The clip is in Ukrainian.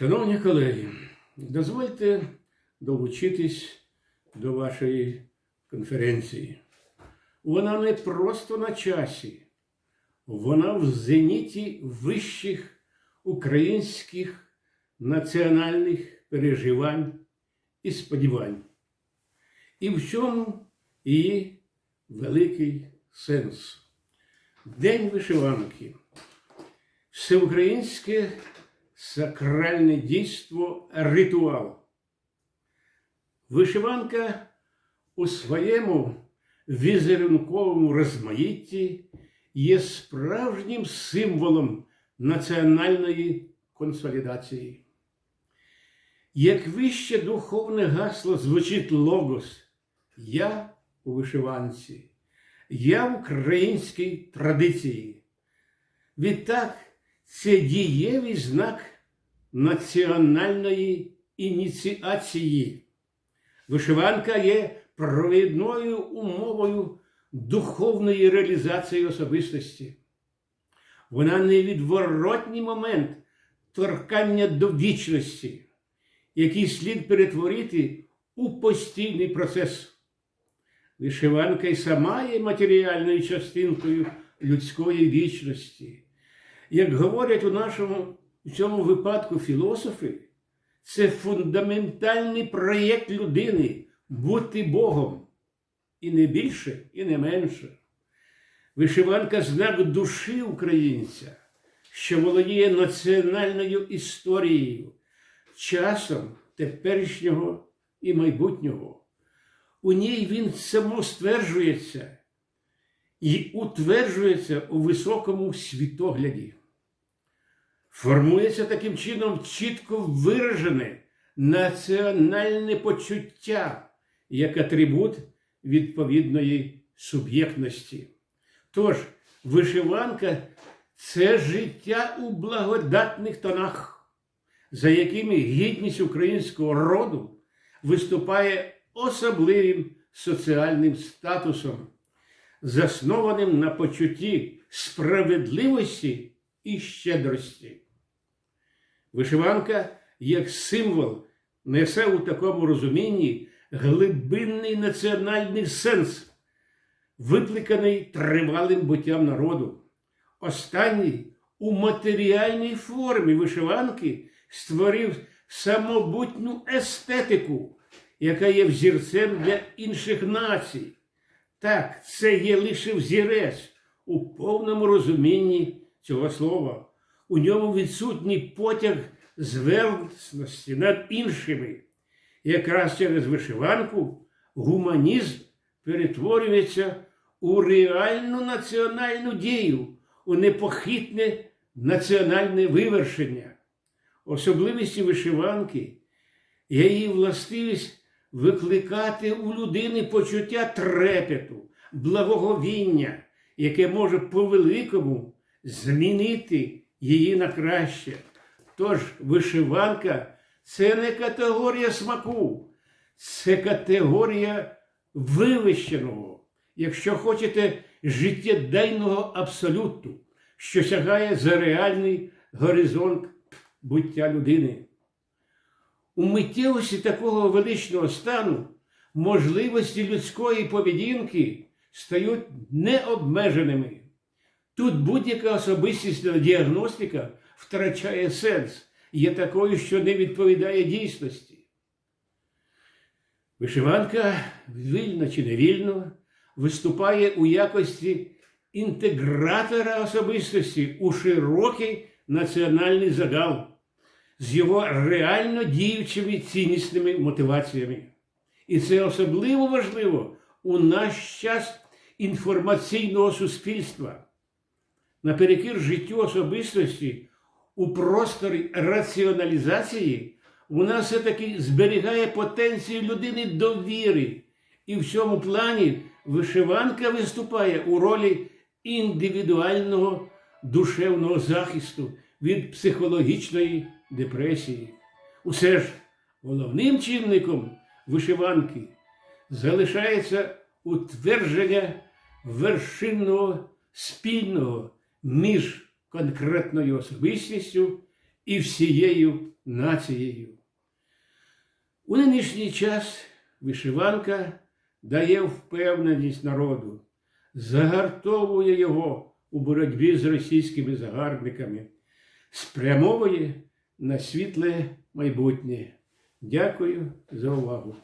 Шановні колеги, дозвольте долучитись до вашої конференції. Вона не просто на часі, вона в зеніті вищих українських національних переживань і сподівань. І в цьому її великий сенс. День вишиванки. Всеукраїнське сакральне дійство ритуал. Вишиванка у своєму візерунковому розмаїтті є справжнім символом національної консолідації. Як вище духовне гасло звучить логос Я у вишиванці, я в українській традиції. Відтак це дієвий знак національної ініціації. Вишиванка є провідною умовою духовної реалізації особистості. Вона невідворотній момент торкання до вічності, який слід перетворити у постійний процес. Вишиванка й сама є матеріальною частинкою людської вічності. Як говорять у нашому в цьому випадку філософи, це фундаментальний проєкт людини бути Богом. І не більше, і не менше. Вишиванка знак душі українця, що володіє національною історією, часом теперішнього і майбутнього. У ній він самостверджується і утверджується у високому світогляді. Формується таким чином чітко виражене національне почуття як атрибут відповідної суб'єктності. Тож, вишиванка це життя у благодатних тонах, за якими гідність українського роду виступає особливим соціальним статусом, заснованим на почутті справедливості і щедрості. Вишиванка як символ несе у такому розумінні глибинний національний сенс, викликаний тривалим буттям народу. Останній у матеріальній формі вишиванки створив самобутню естетику, яка є взірцем для інших націй. Так, це є лише взірець у повному розумінні цього слова. У ньому відсутній потяг зверхності над іншими. Якраз через вишиванку гуманізм перетворюється у реальну національну дію, у непохитне національне вивершення. Особливості вишиванки її властивість викликати у людини почуття трепету, благоговіння, яке може по-великому змінити її на краще. Тож вишиванка це не категорія смаку, це категорія вивищеного, якщо хочете, життєдайного абсолюту, що сягає за реальний горизонт буття людини. У миттєвості такого величного стану можливості людської поведінки стають необмеженими. Тут будь-яка особистісна діагностика втрачає сенс, є такою, що не відповідає дійсності. Вишиванка, вільно чи невільно, виступає у якості інтегратора особистості у широкий національний загал з його реально діючими ціннісними мотиваціями. І це особливо важливо у наш час інформаційного суспільства. Наперекір життю особистості у просторі раціоналізації вона все-таки зберігає потенцію людини довіри. І в цьому плані вишиванка виступає у ролі індивідуального душевного захисту від психологічної депресії. Усе ж головним чинником вишиванки залишається утвердження вершинного спільного між конкретною особистістю і всією нацією. У нинішній час вишиванка дає впевненість народу, загартовує його у боротьбі з російськими загарбниками, спрямовує на світле майбутнє. Дякую за увагу.